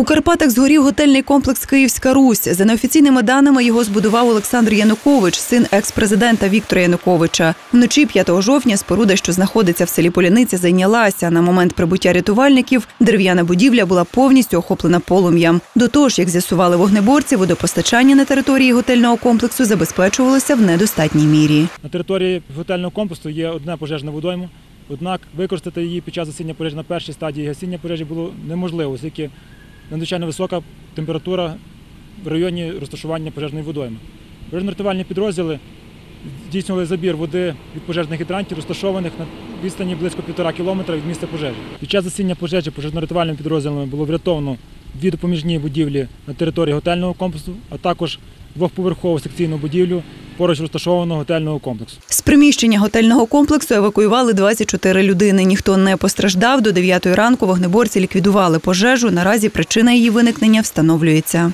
У Карпатах згорів готельний комплекс Київська Русь. За неофіційними даними його збудував Олександр Янукович, син екс-президента Віктора Януковича. Вночі 5 жовтня споруда, що знаходиться в селі Поляниця, зайнялася. На момент прибуття рятувальників дерев'яна будівля була повністю охоплена полум'ям. До того ж, як з'ясували вогнеборці, водопостачання на території готельного комплексу забезпечувалося в недостатній мірі. На території готельного комплексу є одна пожежна водойма, однак використати її під час гасіння пожежі на першій стадії гасіння пожежі було неможливо, оскільки надзвичайно висока температура в районі розташування пожежної водойми. Пожежно-рятувальні підрозділи здійснювали забір води від пожежних гідрантів, розташованих на відстані близько півтора кілометра від місця пожежі. Під час гасіння пожежі пожежно-рятувальними підрозділами було врятовано дві допоміжні будівлі на території готельного комплексу, а також двохповерхову секційну будівлю поруч розташованого готельного комплексу. З приміщення готельного комплексу евакуювали 24 людини. Ніхто не постраждав. До 9 ранку вогнеборці ліквідували пожежу. Наразі причина її виникнення встановлюється.